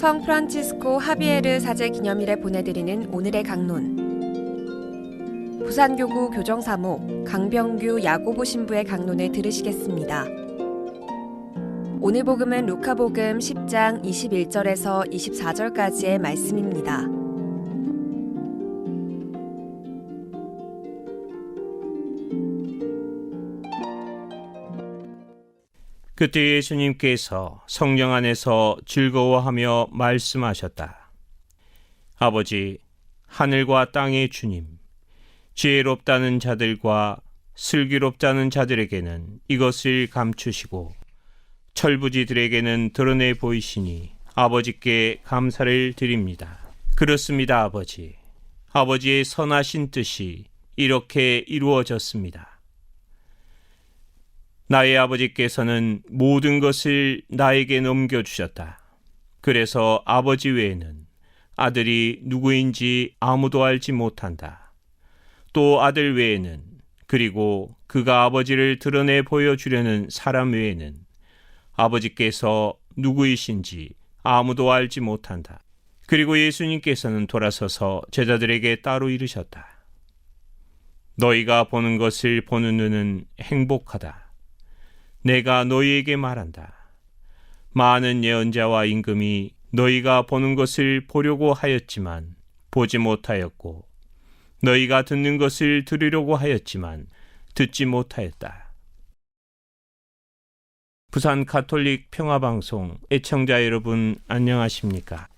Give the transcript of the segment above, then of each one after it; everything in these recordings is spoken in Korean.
성 프란치스코 하비에르 사제 기념일에 보내드리는 오늘의 강론. 부산교구 교정사목 강병규 야고보 신부의 강론을 들으시겠습니다. 오늘 복음은 루카복음 10장 21절에서 24절까지의 말씀입니다. 그때 예수님께서 성령 안에서 즐거워하며 말씀하셨다. 아버지, 하늘과 땅의 주님, 지혜롭다는 자들과 슬기롭다는 자들에게는 이것을 감추시고 철부지들에게는 드러내 보이시니 아버지께 감사를 드립니다. 그렇습니다, 아버지. 아버지의 선하신 뜻이 이렇게 이루어졌습니다. 나의 아버지께서는 모든 것을 나에게 넘겨주셨다. 그래서 아버지 외에는 아들이 누구인지 아무도 알지 못한다. 또 아들 외에는 그리고 그가 아버지를 드러내 보여주려는 사람 외에는 아버지께서 누구이신지 아무도 알지 못한다. 그리고 예수님께서는 돌아서서 제자들에게 따로 이르셨다. 너희가 보는 것을 보는 눈은 행복하다. 내가 너희에게 말한다. 많은 예언자와 임금이 너희가 보는 것을 보려고 하였지만 보지 못하였고 너희가 듣는 것을 들으려고 하였지만 듣지 못하였다. 부산 가톨릭 평화방송 애청자 여러분 안녕하십니까?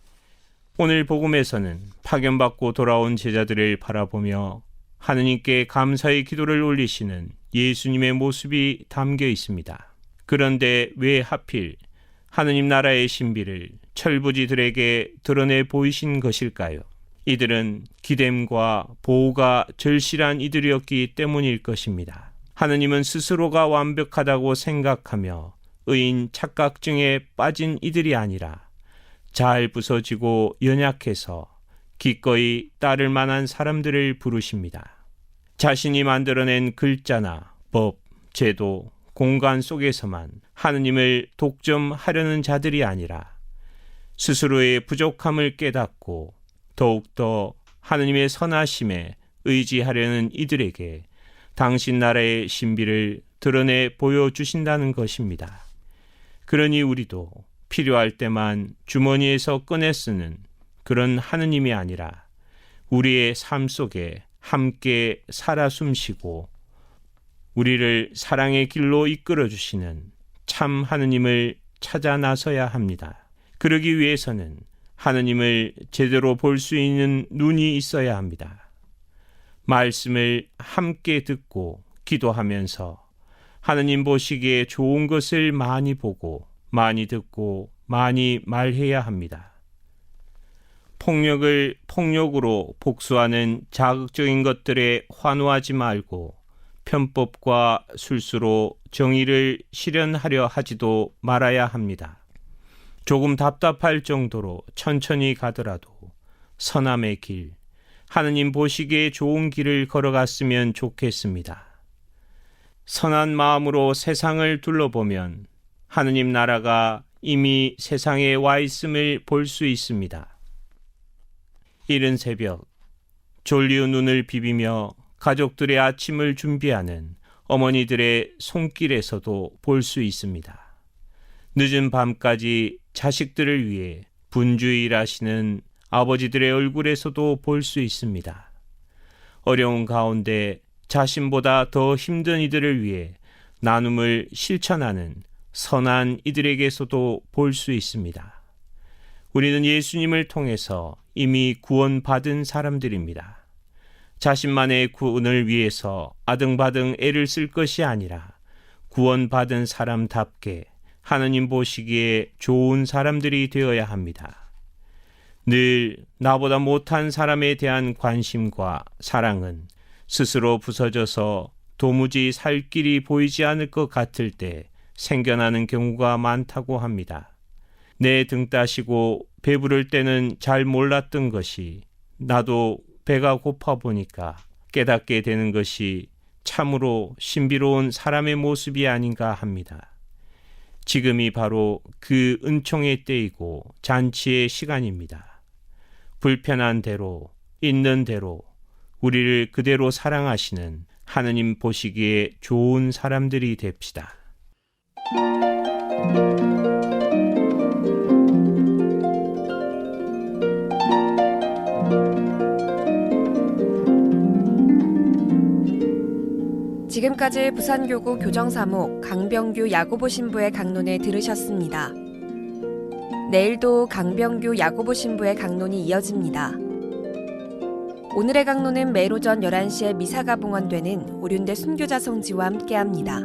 오늘 복음에서는 파견받고 돌아온 제자들을 바라보며 하느님께 감사의 기도를 올리시는 예수님의 모습이 담겨 있습니다. 그런데 왜 하필 하느님 나라의 신비를 철부지들에게 드러내 보이신 것일까요? 이들은 기댐과 보호가 절실한 이들이었기 때문일 것입니다. 하느님은 스스로가 완벽하다고 생각하며 의인 착각증에 빠진 이들이 아니라 잘 부서지고 연약해서 기꺼이 따를 만한 사람들을 부르십니다. 자신이 만들어낸 글자나 법, 제도, 공간 속에서만 하느님을 독점하려는 자들이 아니라 스스로의 부족함을 깨닫고 더욱더 하느님의 선하심에 의지하려는 이들에게 당신 나라의 신비를 드러내 보여주신다는 것입니다. 그러니 우리도 필요할 때만 주머니에서 꺼내 쓰는 그런 하느님이 아니라 우리의 삶 속에 함께 살아 숨쉬고 우리를 사랑의 길로 이끌어 주시는 참 하느님을 찾아 나서야 합니다. 그러기 위해서는 하느님을 제대로 볼 수 있는 눈이 있어야 합니다. 말씀을 함께 듣고 기도하면서 하느님 보시기에 좋은 것을 많이 보고 많이 듣고 많이 말해야 합니다. 폭력을 폭력으로 복수하는 자극적인 것들에 환호하지 말고 편법과 술수로 정의를 실현하려 하지도 말아야 합니다. 조금 답답할 정도로 천천히 가더라도 선함의 길, 하느님 보시기에 좋은 길을 걸어갔으면 좋겠습니다. 선한 마음으로 세상을 둘러보면 하느님 나라가 이미 세상에 와 있음을 볼 수 있습니다. 이른 새벽, 졸리운 눈을 비비며 가족들의 아침을 준비하는 어머니들의 손길에서도 볼 수 있습니다. 늦은 밤까지 자식들을 위해 분주일하시는 아버지들의 얼굴에서도 볼 수 있습니다. 어려운 가운데 자신보다 더 힘든 이들을 위해 나눔을 실천하는 선한 이들에게서도 볼 수 있습니다. 우리는 예수님을 통해서 이미 구원받은 사람들입니다. 자신만의 구원을 위해서 아등바등 애를 쓸 것이 아니라 구원받은 사람답게 하느님 보시기에 좋은 사람들이 되어야 합니다. 늘 나보다 못한 사람에 대한 관심과 사랑은 스스로 부서져서 도무지 살 길이 보이지 않을 것 같을 때 생겨나는 경우가 많다고 합니다. 내 등 따시고 배부를 때는 잘 몰랐던 것이 나도 배가 고파 보니까 깨닫게 되는 것이 참으로 신비로운 사람의 모습이 아닌가 합니다. 지금이 바로 그 은총의 때이고 잔치의 시간입니다. 불편한 대로, 있는 대로, 우리를 그대로 사랑하시는 하느님 보시기에 좋은 사람들이 됩시다. 지금까지 부산교구 교정사목 강병규 야고보 신부의 강론을 들으셨습니다. 내일도 강병규 야고보 신부의 강론이 이어집니다. 오늘의 강론은 매일 오전 11시에 미사가 봉헌되는 오륜대 순교자 성지와 함께합니다.